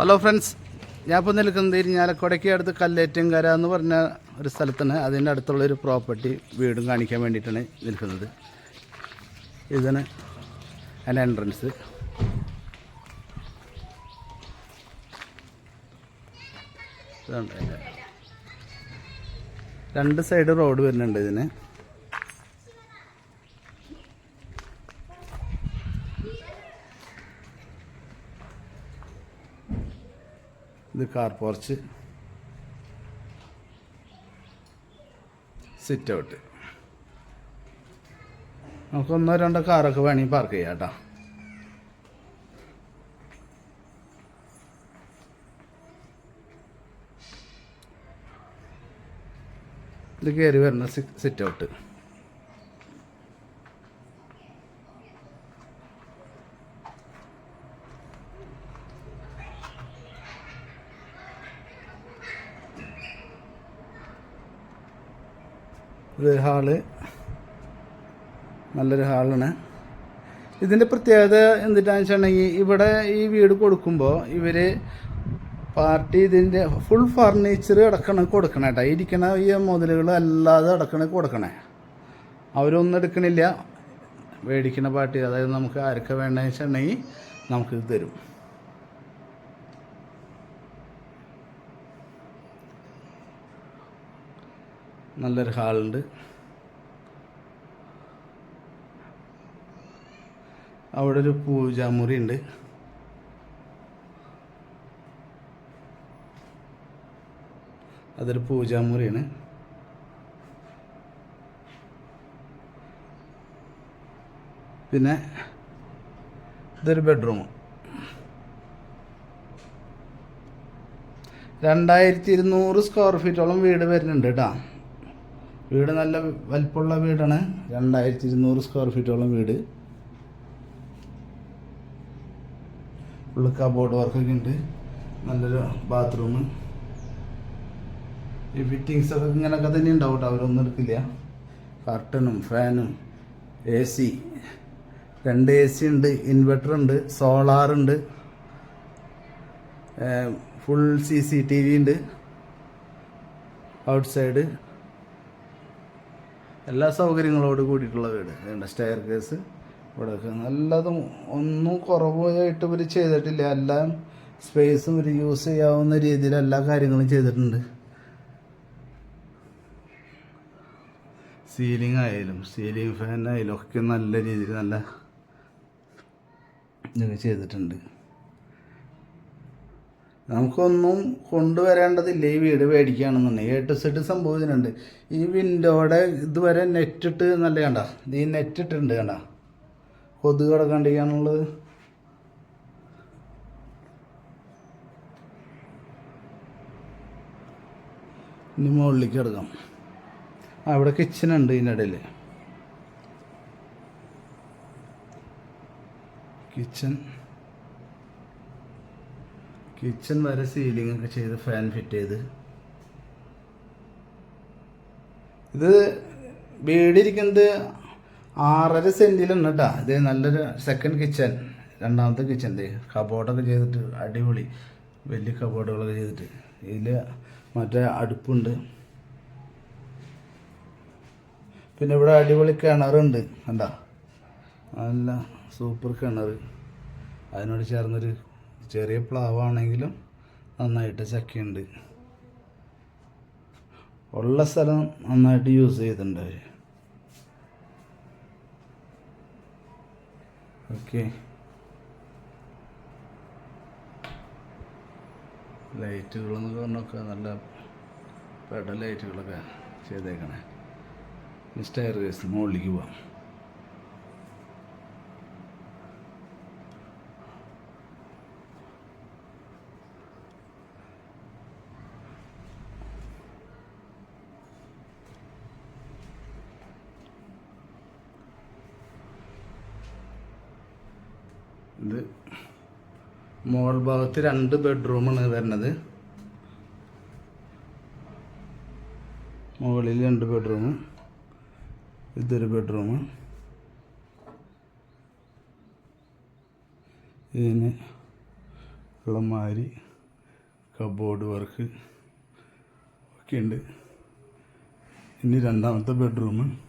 Hello friends ഞാൻ ഇപ്പോൾ നിൽക്കുന്നത് ഇരിഞ്ഞാലക്കുടയ്ക്ക് അടുത്ത് കല്ലേറ്റങ്കര എന്ന് പറഞ്ഞ ഒരു സ്ഥലത്താണ്. അതിന്റെ അടുത്തുള്ളൊരു പ്രോപ്പർട്ടി വീടും കാണിക്കാൻ വേണ്ടിയിട്ടാണ് നിൽക്കുന്നത്. ഇതാണ് അതിന്റെ എൻട്രൻസ് രണ്ട് സൈഡ് റോഡ് വരുന്നുണ്ട് ഇതിന്. ഇത് കാർ പോർച്ച്. സിറ്റ് ഔട്ട് നമുക്ക് ഒന്നോ രണ്ടോ കാറൊക്കെ വേണമെങ്കിൽ പാർക്ക് ചെയ്യാം കേട്ടോ. ഇത് കയറി വരുന്ന സിറ്റ് ഔട്ട് ഇത് ഹാൾ. നല്ലൊരു ഹാളാണ്. ഇതിന്റെ പ്രത്യേകത എന്തിട്ടാന്ന് വെച്ചിട്ടുണ്ടെങ്കിൽ ഇവിടെ ഈ വീട് കൊടുക്കുമ്പോൾ ഇവർ പാർട്ടി ഇതിന്റെ ഫുൾ ഫർണിച്ചർ അടക്കണ കൊടുക്കണേ കേട്ടോ ഇരിക്കണ ഈ മുതലുകൾ അല്ലാതെ അടക്കണ കൊടുക്കണേ. അവരൊന്നും എടുക്കണില്ല. മേടിക്കുന്ന പാർട്ടി അതായത് നമുക്ക് ആരൊക്കെ വേണ്ടതെന്ന് വെച്ചിട്ടുണ്ടെങ്കിൽ നമുക്കിത് തരും. നല്ലൊരു ഹാളുണ്ട്. അവിടെ ഒരു പൂജാമുറി ഉണ്ട് അതൊരു പൂജാമുറിയാണ്. പിന്നെ ഇതൊരു ബെഡ്റൂം. രണ്ടായിരത്തി ഇരുന്നൂറ് സ്ക്വയർ ഫീറ്റോളം വീട് വരുന്നുണ്ട് കേട്ടോ. വീട് നല്ല വലിപ്പമുള്ള വീടാണ്. രണ്ടായിരത്തി ഇരുന്നൂറ് സ്ക്വയർ ഫീറ്റോളം വീട്. ഫുള്ള് കബോർഡ് വർക്കൊക്കെ ഉണ്ട്. നല്ലൊരു ബാത്റൂം ഈ ഫിറ്റിങ്സ് ഒക്കെ ഇങ്ങനെയൊക്കെ തന്നെ ഉണ്ടാവും കേട്ടോ അവരൊന്നും എടുക്കില്ല. കർട്ടനും ഫാനും എ സി രണ്ട് എ സി ഉണ്ട്. ഇൻവെർട്ടർ ഉണ്ട്. സോളാർ ഉണ്ട്. Full C C T V ഉണ്ട്. ഔട്ട് സൈഡ് എല്ലാ സൗകര്യങ്ങളോട് കൂടിയിട്ടുള്ള വീട്. വേണ്ട സ്റ്റെയർ കേസ് ഇവിടെ നല്ലതും ഒന്നും കുറവായിട്ട് ഇവർ ചെയ്തിട്ടില്ല. എല്ലാം സ്പേസും ഒരു യൂസ് ചെയ്യാവുന്ന രീതിയിൽ എല്ലാ കാര്യങ്ങളും ചെയ്തിട്ടുണ്ട്. സീലിംഗ് ആയാലും സീലിംഗ് ഫാൻ ആയാലും ഒക്കെ നല്ല രീതിയിൽ നല്ല ഇതൊക്കെ ചെയ്തിട്ടുണ്ട്. നമുക്കൊന്നും കൊണ്ടുവരേണ്ടതില്ല ഈ വീട് മേടിക്കുകയാണെന്നുണ്ടെങ്കിൽ എട്ട് സെറ്റ് സംഭവിച്ചിട്ടുണ്ട്. ഈ വിൻഡോയുടെ ഇതുവരെ നെറ്റിട്ട് നല്ല കണ്ട? ഈ നെറ്റ് ഇട്ടിട്ടുണ്ട് കണ്ട? കൊതുക് കിടക്കാണ്ടിരിക്കാനുള്ളത് ഇനി മുകളിലേക്ക് കിടക്കാം. അവിടെ കിച്ചനുണ്ട് ഇതിന്റെ ഇടയിൽ. കിച്ചൺ കിച്ചൺ വരെ സീലിംഗ് ഒക്കെ ചെയ്ത് ഫാൻ ഫിറ്റ് ചെയ്ത്. ഇത് വീടിരിക്കുന്നത് ആറര സെന്റിലാണ് കേട്ടോ. ഇത് നല്ലൊരു സെക്കൻഡ് കിച്ചൺ രണ്ടാമത്തെ കിച്ചൺ ഇത് കബോർഡൊക്കെ ചെയ്തിട്ട് അടിപൊളി വലിയ കബോർഡുകളൊക്കെ ചെയ്തിട്ട്. ഇതിൽ മറ്റേ അടുപ്പുണ്ട്. പിന്നെ ഇവിടെ അടിപൊളി കിണറുണ്ട് കണ്ട. നല്ല സൂപ്പർ കിണർ അതിനോട് ചേർന്നൊരു ചെറിയ പ്ലാവാണെങ്കിലും നന്നായിട്ട് ചക്കയുണ്ട് ഉള്ള സ്ഥലം നന്നായിട്ട് യൂസ് ചെയ്തിട്ടുണ്ട് അവർ ഓക്കെ. ലൈറ്റുകളെന്നൊക്കെ പറഞ്ഞൊക്കെ നല്ല പെട ലൈറ്റുകളൊക്കെ ചെയ്തേക്കണേ. സ്റ്റയർ കേസ് മുകളിലേക്ക് പോവാം. ഇത് മോൾ ഭാഗത്ത് രണ്ട് ബെഡ്റൂമാണ് വരുന്നത്. മുകളിൽ രണ്ട് ബെഡ്റൂം ഇതൊരു ബെഡ്റൂം. ഇതിന് ഉള്ള മാതിരി കബോർഡ് വർക്ക് ഒക്കെ ഉണ്ട് ഇനി രണ്ടാമത്തെ ബെഡ്റൂം.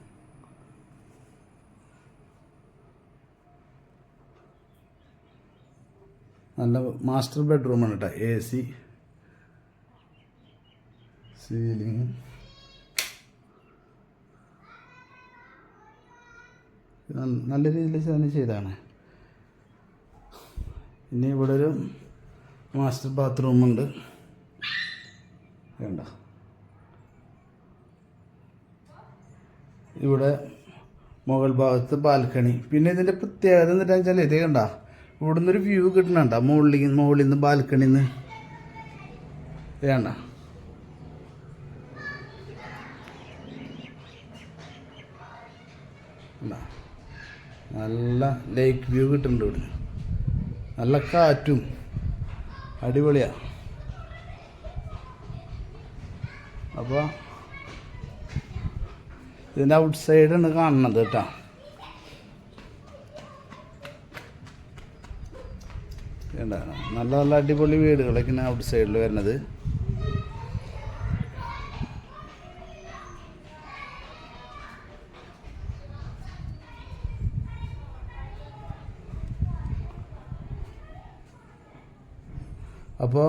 നല്ല മാസ്റ്റർ ബെഡ്റൂമാണ് കേട്ടോ. A C. സീലിംഗ്. നല്ല രീതിയിൽ തന്നെ ചെയ്താണ് ഇനി ഇവിടെ ഒരു മാസ്റ്റർ ബാത്റൂം ഉണ്ട്. വേണ്ട. ഇവിടെ മുകൾ ഭാഗത്ത് ബാൽക്കണി. പിന്നെ ഇതിന്റെ പ്രത്യേകത എന്താ വെച്ചാൽ ഇതേ കണ്ട ഇവിടുന്ന് ഒരു വ്യൂ കിട്ടണണ്ട. മുകളിൽ മുകളിൽ നിന്ന് ബാൽക്കണിയിൽ നിന്ന് വേണ്ട നല്ല ലേക്ക് വ്യൂ കിട്ടുന്നുണ്ട് ഇവിടെ നല്ല കാറ്റും അടിപൊളിയാ. അപ്പോൾ ഇതിന്റെ ഔട്ട് സൈഡാണ് കാണുന്നത് കേട്ടോ. നല്ല നല്ല അടിപൊളി വീടുകളൊക്കെയാണ് ഔട്ട് സൈഡിൽ വരുന്നത് അപ്പോൾ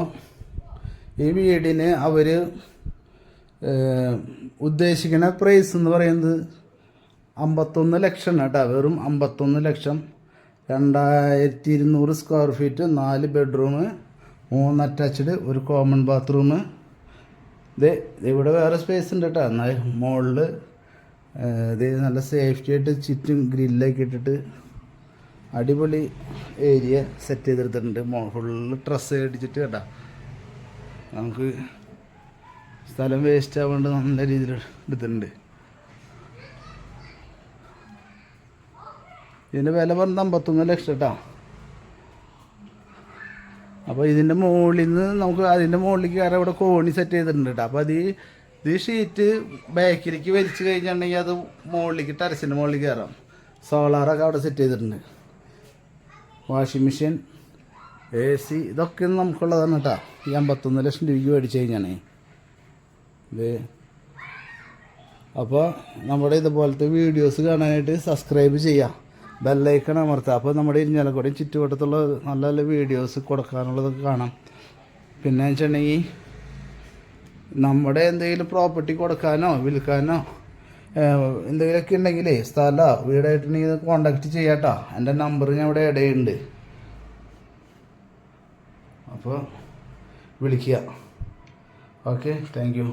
ഈ വീടിന് അവർ ഉദ്ദേശിക്കുന്ന പ്രൈസ് എന്ന് പറയുന്നത് അമ്പത്തൊന്ന് ലക്ഷം കേട്ടോ. വെറും അമ്പത്തൊന്ന് ലക്ഷം. രണ്ടായിരത്തി ഇരുന്നൂറ് സ്ക്വയർ ഫീറ്റ് നാല് ബെഡ്റൂം മൂന്ന് അറ്റാച്ച്ഡ് ഒരു കോമൺ ബാത്റൂം ഇത് ഇവിടെ വേറെ സ്പേസ് ഉണ്ട് കേട്ടോ എന്നാൽ മുകളിൽ ഇത് നല്ല സേഫ്റ്റി ആയിട്ട് ചുറ്റും ഗ്രില്ലൊക്കെ ഇട്ടിട്ട് അടിപൊളി ഏരിയ സെറ്റ് ചെയ്തെടുത്തിട്ടുണ്ട്. ഫുള്ള് ഡ്രസ്സ് അടിച്ചിട്ട് കേട്ടോ. നമുക്ക് സ്ഥലം വേസ്റ്റ് ആവേണ്ട നല്ല രീതിയിൽ എടുത്തിട്ടുണ്ട്. ഇതിന്റെ വില പറഞ്ഞത് അമ്പത്തൊന്ന് ലക്ഷം കേട്ടോ അപ്പോൾ ഇതിന്റെ മുകളിൽ നിന്ന് നമുക്ക് അതിന്റെ മുകളിലേക്ക് കയറാൻ ഇവിടെ കോണി സെറ്റ് ചെയ്തിട്ടുണ്ട് കേട്ടോ അപ്പോൾ അത് ഈ ഷീറ്റ് ബാക്കിലേക്ക് വലിച്ചു കഴിഞ്ഞിട്ടുണ്ടെങ്കിൽ അത് മുകളിലേക്ക് ടെറസിന്റെ മുകളിലേക്ക് കയറാം. സോളാറൊക്കെ അവിടെ സെറ്റ് ചെയ്തിട്ടുണ്ട്. വാഷിംഗ് മെഷീൻ എ സി ഇതൊക്കെ നമുക്കുള്ളതാണ് കേട്ടോ ഈ അമ്പത്തൊന്ന് ലക്ഷം രൂപയ്ക്ക് മേടിച്ച് കഴിഞ്ഞാണേ. ഇത് അപ്പോൾ നമ്മുടെ ഇതുപോലത്തെ വീഡിയോസ് കാണാനായിട്ട് സബ്സ്ക്രൈബ് ചെയ്യാം. ബെല്ലൈക്കൺ അമർത്തുക അപ്പോൾ നമ്മുടെ ഇരിഞ്ഞാലക്കുടയും ചുറ്റുവട്ടത്തുള്ള നല്ല നല്ല വീഡിയോസ് കൊടുക്കാനുള്ളതൊക്കെ കാണാം. പിന്നെ വെച്ചിട്ടുണ്ടെങ്കിൽ നമ്മുടെ എന്തെങ്കിലും പ്രോപ്പർട്ടി കൊടുക്കാനോ വിൽക്കാനോ എന്തെങ്കിലുമൊക്കെ ഉണ്ടെങ്കിലേ സ്ഥലമോ വീടായിട്ടുണ്ടെങ്കിൽ കോണ്ടാക്ട് ചെയ്യാട്ടോ. എന്റെ നമ്പർ ഞാൻ ഇവിടെ ഇടയുണ്ട്. അപ്പോൾ വിളിക്കുക. Okay thank you